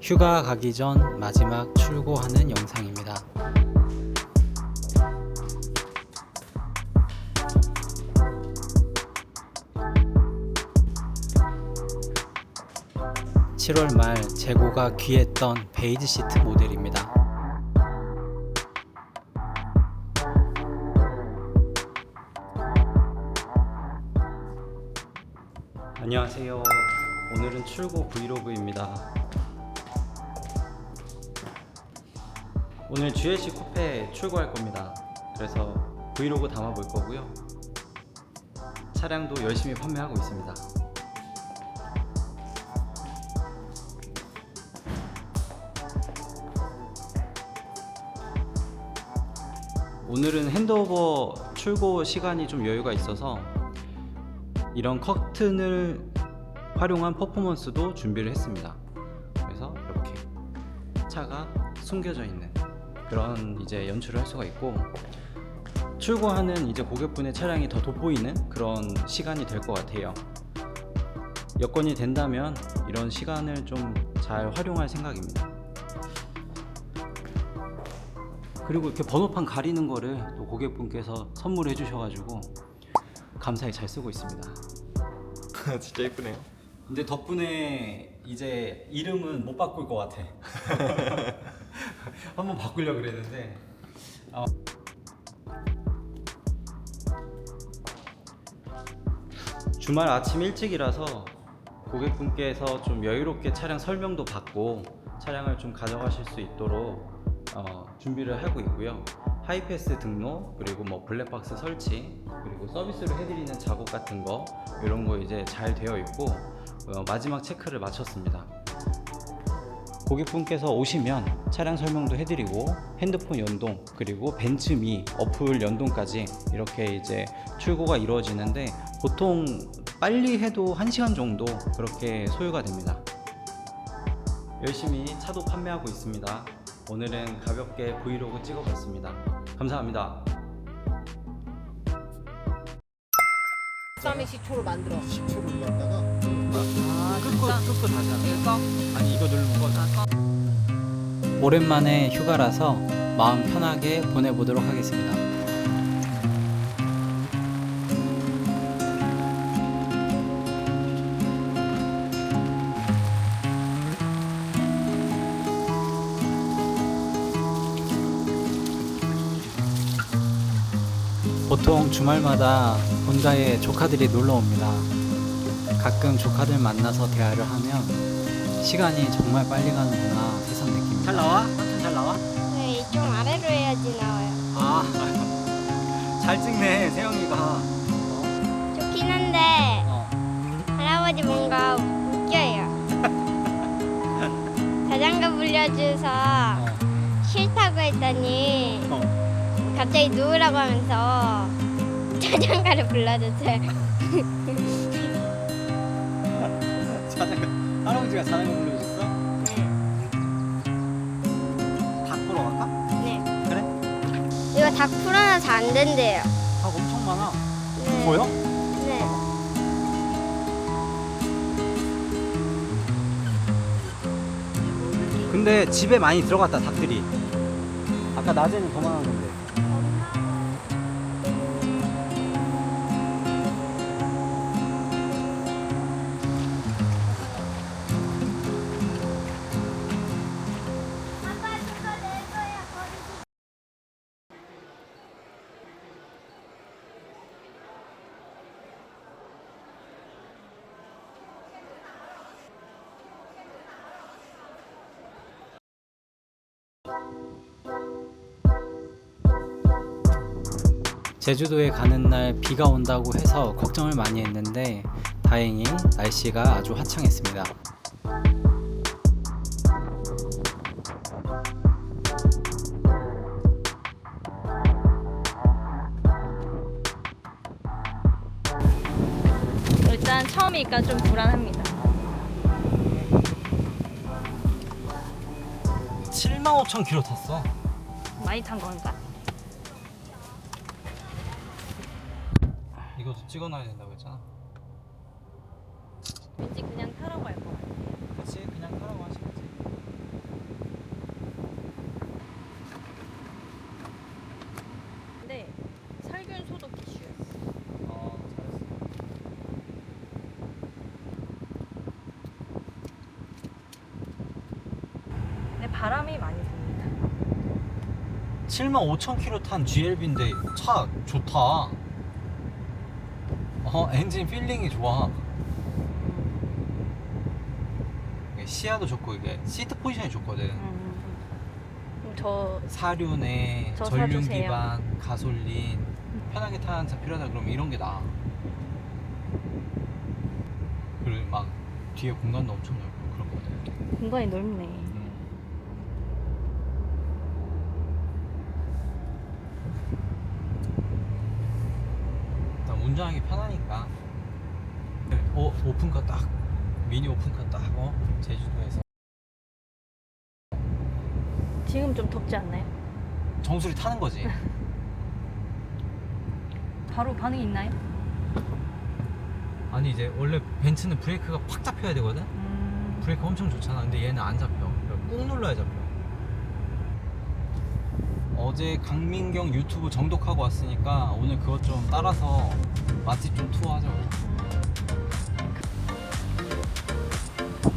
휴가 가기 전 마지막 출고하는 영상입니다. (7월) 말 재고가 귀했던 베이지 시트 모델입니다. 안녕하세요. 오늘은 출고 브이로그입니다. 오늘 GLC 쿠페 출고할 겁니다. 그래서 브이로그 담아 볼 거고요. 차량도 열심히 판매하고 있습니다. 오늘은 핸드오버 출고 시간이 좀 여유가 있어서 이런 커튼을 활용한 퍼포먼스도 준비를 했습니다. 그래서 이렇게 차가 숨겨져 있는 그런 이제 연출을 할 수가 있고 출고하는 이제 고객분의 차량이 더 돋보이는 그런 시간이 될 것 같아요. 여건이 된다면 이런 시간을 좀 잘 활용할 생각입니다. 그리고 이렇게 번호판 가리는 거를 또 고객분께서 선물해 주셔가지고 감사히 잘 쓰고 있습니다. 진짜 예쁘네요. 근데 덕분에 이제 이름은 못 바꿀 것 같아. 한번 바꾸려 고 그랬는데. 어. 주말 아침 일찍이라서 고객분께서 좀 여유롭게 차량 설명도 받고 차량을 좀 가져가실 수 있도록 어, 준비를 하고 있고요. 하이패스 등록 그리고 뭐 블랙박스 설치 그리고 서비스로 해드리는 작업 같은 거 이런 거 이제 잘 되어 있고 어, 마지막 체크를 마쳤습니다. 고객분께서 오시면 차량 설명도 해드리고 핸드폰 연동 그리고 벤츠미 어플 연동까지 이렇게 이제 출고가 이루어지는데 보통 빨리 해도 1시간 정도 그렇게 소요가 됩니다. 열심히 차도 판매하고 있습니다. 오늘은 가볍게 브이로그 찍어봤습니다. 감사합니다. 쌈의 식초로 만들어. 식초를 갖다가 아, 끄고 끄고 다시 하는 이거? 아니 이거 누르는 거. 오랜만에 휴가라서 마음 편하게 보내보도록 하겠습니다. 보통 주말마다 본가에 조카들이 놀러 옵니다. 가끔 조카들 만나서 대화를 하면 시간이 정말 빨리 가는구나 새삼 느낍니다. 잘 나와? 삼촌 잘 나와? 네, 좀 아래로 해야지 나와요. 아, 잘 찍네 세영이가. 좋긴 한데 어. 할아버지 뭔가 웃겨요. 자전거 불려줘서 어. 싫다고 했더니 어. 갑자기 누우라고 하면서 자전거를 불러줬어요. 자전거 할아버지가 자전거 불러줬어? 닭 보러 갈까? 네. 그래? 이거 다 풀어놔서 안 된대요. 닭 엄청 많아. 네. 보여? 네. 근데 집에 많이 들어갔다 닭들이. 아까 낮에는 더 많았는데. 제주도에 가는 날 비가 온다고 해서 걱정을 많이 했는데 다행히 날씨가 아주 화창했습니다. 일단 처음이니까 좀 불안합니다. 7만 5천 킬로 탔어. 많이 탄 건가? 가서 찍어놔야 된다고 했잖아. 왠지 그냥 타러 갈 것 같아. 그치 그냥 타라고 하시겠지. 근데 살균 소독 이슈였어. 어 잘했어. 근데 바람이 많이 듭니다. 7만 5천 킬로 탄 GLB인데 차 좋다. 어 엔진 필링이 좋아. 이게 시야도 좋고 이게 시트 포지션이 좋거든. 음. 그럼 저 사륜에 저 전륜 사주세요. 기반 가솔린 편하게 타는 차 필요하다 그러면 이런 게 나아. 그리고 막 뒤에 공간도 엄청 넓고 그런 거든. 공간이 넓네. 음. 일단 운전하기 편하니까. 어 오픈카 딱 미니 오픈카 딱 어? 제주도에서 지금 좀 덥지 않나요? 정수리 타는 거지. 바로 반응이 있나요? 아니 이제 원래 벤츠는 브레이크가 팍 잡혀야 되거든. 음. 브레이크 엄청 좋잖아. 근데 얘는 안 잡혀. 그러니까 꾹 눌러야 잡혀. 어제 강민경 유튜브 정독하고 왔으니까 오늘 그것 좀 따라서 맛집 좀 투어하자고.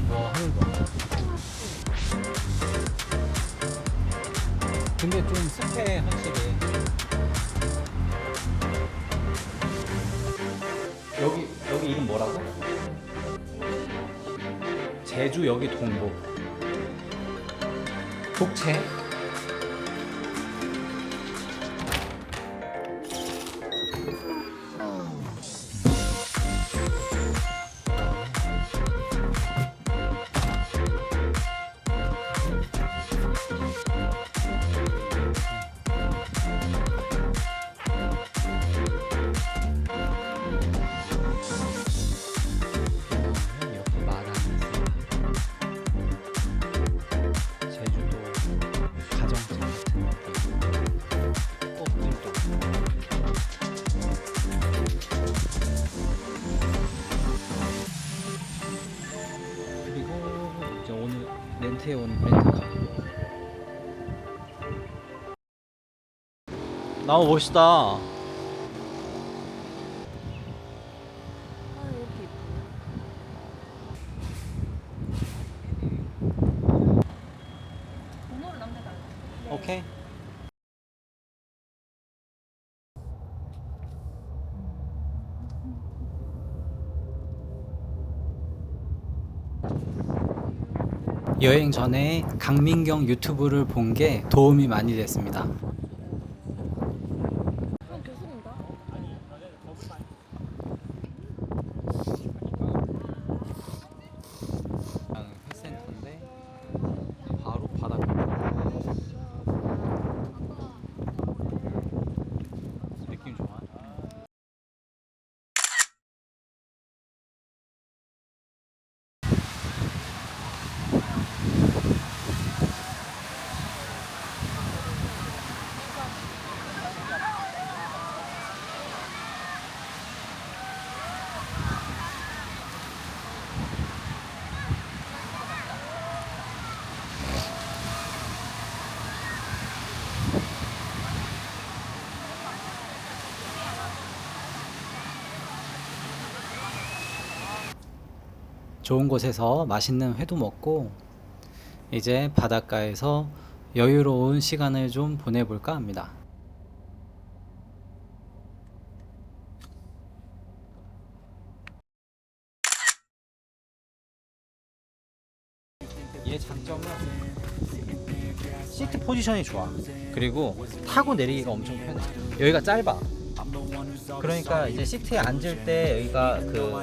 와 하늘 봐. 근데 좀 습해 확실히. 여기 여기 이름 뭐라고? 제주 여기 동부 독채 온 렌트카 나무 멋있다 아 이렇게 예쁘네. 번호를 남겨달라. 오케이 여행 전에 강민경 유튜브를 본 게 도움이 많이 됐습니다. 그럼 교수님가? 회센터인데 바로 바다 느낌 좋아. 좋은 곳에서 맛있는 회도 먹고 이제 바닷가에서 여유로운 시간을 좀 보내볼까 합니다. 얘 장점은 시트 포지션이 좋아. 그리고 타고 내리기가 엄청 편해. 여기가 짧아. 그러니까 이제 시트에 앉을 때 여기가 그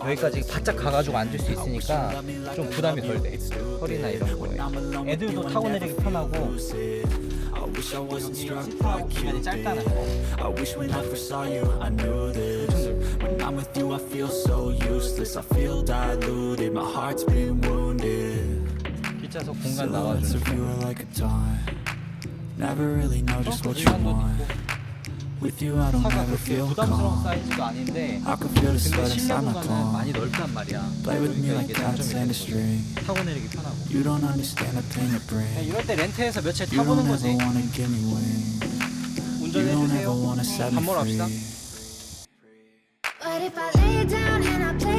여기까지 바짝 가가지고 앉을 수 있으니까 좀 부담이 덜 돼. 허리나 이런 거에. 애들도 타고 내리기 편하고 공간이 짧다는 거. When I'm with you I feel so useless I feel diluted, my heart's been wounded 뒷좌석 공간 나와주는 Never really know just what you want With you I don't 차가 ever 그렇게 feel 부담스러운 calm 사이즈도 아닌데 I can feel the 근데 sweat 실내 inside my 공간은 많이 palm 넓단 말이야. Play with me 그러니까 like 이게 cats and 되는 a string 거지. 타고 내리기 편하고. You don't understand the pain it 그냥 brings 이럴 때 렌트해서 며칠 You don't 타보는 ever 거지. wanna give me wings You 운전해 don't 주세요. ever wanna set 밥 me 먹으러 갑시다. free But if I lay down and I play